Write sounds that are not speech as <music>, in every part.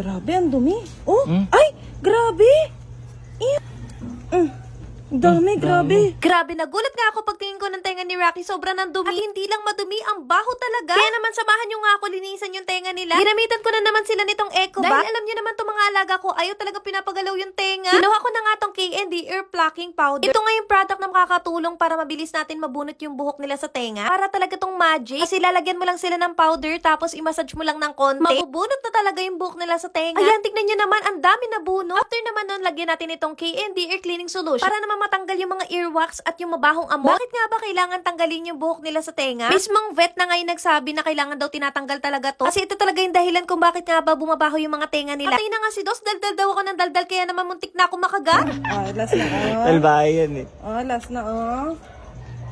Grabe, ang dumi. Oh, Hmm? ay, grabe. Iya. Mm. Dami, grabe. Grabe, nagulat nga ako pagtingin ko ng tenga ni Rocky. Sobrang nang dumi. At hindi lang madumi, ang baho talaga. Kaya naman samahan nyo nga ako linisan yung tenga nila. Ginamitan ko na naman sila nitong eco Dahil alam nyo naman itong mga alaga ko, ayaw talaga pinapagalaw yung tenga. Ginawa ko na nga tong KND Ear Plucking Powder. Ito nga yung product na makakatulong para mabilis natin mabunot yung buhok nila sa tenga. Para talaga tong magic. Kasi lalagyan mo lang sila ng powder, tapos i-massage mo lang ng konti. Mabubunot na talaga yung buhok nila sa tenga. Ayan, tignan nyo naman, ang dami na bunot. After naman nun, lagyan natin itong KND Ear Cleaning Solution para naman matanggal yung mga earwax at yung mabahong amo. Bakit nga ba kailangan tanggalin yung buhok nila sa tenga? Mismong vet na ngayon nagsabi na kailangan daw tinatanggal talaga to. Kasi ito talaga yung dahilan kung bakit nga ba bumabaho yung mga tenga nila. Patay na nga si Dos, daldal daw ako ng daldal kaya naman muntik na ako makagat. Ah, last na, oh. <laughs> Talbahay yan eh. Oh, last na, oh.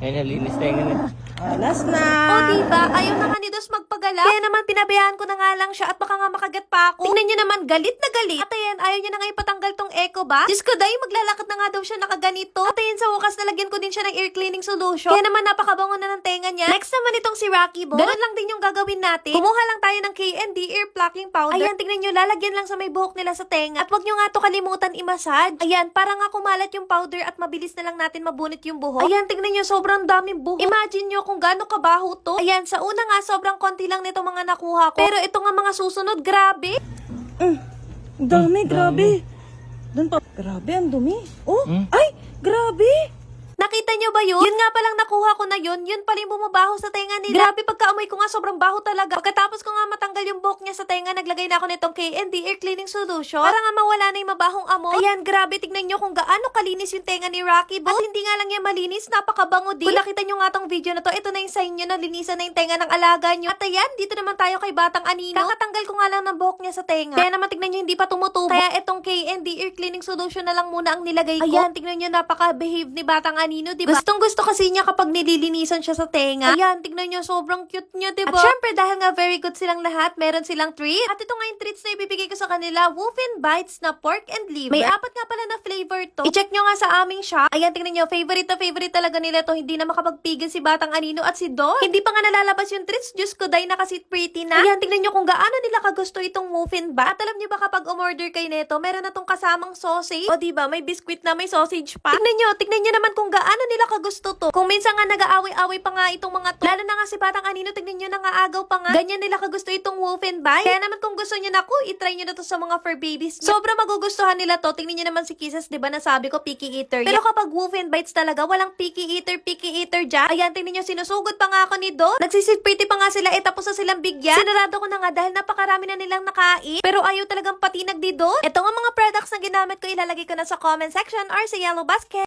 Ayun, nalinis tayo nga na. Ah, last na. O diba, ayaw na nga ni Dos magpagala. Kaya naman pinabayaan ko lang siya at baka nga makagat pa ako. Tingnan nyo naman, galit na galit. At ayan, ayaw niya na nga ipatanggal tong echo ba? Diyos ko, dahil maglalakad na nga daw siya nakaganito. At ayan, sa wakas nalagyan ko din siya ng ear cleaning solution. Kaya naman napakabango na ng tenga niya. Next naman itong si Rocky Ball. Ganun lang din yung gagawin natin. Kumuha lang tayo ng KND ear plucking powder. Ayan, tingnan nyo, lalagyan lang sa may buhok nila sa tenga. At wag nyo nga to kalimutan i-massage. Ayan, para nga kumalat yung powder at mabilis na lang natin mabunot yung buhok. Ayan, tingnan nyo, sobrang daming buhok. Imagine nyo kung gaano kabaho to. Ayan, sa una nga, sobrang konti lang nito mga nakuha ko. Pero ito nga mga susunod, grabe. Mm. Dami, grabe. Doon pa. Grabe, ang dumi. Oh, Hmm? ay, grabe. Nakita nyo ba yun? Yun nga palang nakuha ko na yun. Yun pala yung bumabaho sa tenga nila. Grabe pagkaamoy ko nga sobrang baho talaga. Pagkatapos ko nga matanggal yung buhok niya sa tenga, naglagay na ako nitong KND Ear Cleaning Solution. Para nga mawala na yung mabahong amo. Ayan, grabe. Tignan nyo kung gaano kalinis yung tenga ni Rocky. At hindi nga lang yan malinis, napakabango din. Kung nakita nyo nga tong video na to, ito na yung sign nyo na linisan na yung tenga ng alaga nyo. At ayan, dito naman tayo kay Batang Anino. Kakatanggal ko nga lang ng buhok niya sa tenga. Kaya naman tignan nyo, hindi pa tumutubo. Kaya itong KND Ear Cleaning Solution na lang muna ang nilagay ko. Ayan, tignan nyo, napaka-behave ni Batang Anino, di ba? Gustong gusto kasi niya kapag nililinisan siya sa tenga. Ayan, tignan nyo, sobrang cute niya, di ba? At syempre, dahil nga very good silang lahat, meron silang treat. At ito nga yung treats na ibibigay ko sa kanila, Wolfen Bites na pork and liver. May apat nga pala na flavor to. I-check nyo nga sa aming shop. Ayan, tignan nyo, favorite na favorite talaga nila to. Hindi na makapagpigil si Batang Anino at si Don. Hindi pa nga nalalabas yung treats, Diyos ko, dahil nakasit pretty na. Ayan, tignan nyo kung gaano nila kagusto itong Wolfen Bite. At alam nyo ba kapag umorder kayo nito, meron na tong kasamang sausage. O diba, may biscuit na may sausage pa. Tignan nyo, tignan nyo naman kung gaano nila kagusto to. Kung minsan nga nag-aaway-away pa nga itong mga to. Lalo na nga si Batang Anino, tignan nyo nangaagaw pa nga. Ganyan nila kagusto itong Wolfen Bite. Kaya naman kung gusto nyo na ko, itry nyo na to sa mga fur babies. Sobra magugustuhan nila to. Tingnan nyo naman si Kisses, di ba nasabi ko, picky eater. Pero kapag Wolfen Bites talaga, walang picky eater, picky eater dyan. Ayan, tingnan nyo, sinusugod pa nga ako ni Don. Nagsisit pretty pa nga sila, eh tapos na silang bigyan. Sinarado ko na nga dahil napakarami na nilang nakain. Pero ayaw talagang patinag di Don. Ito nga mga products na ginamit ko, ilalagay ko na sa comment section or sa yellow basket.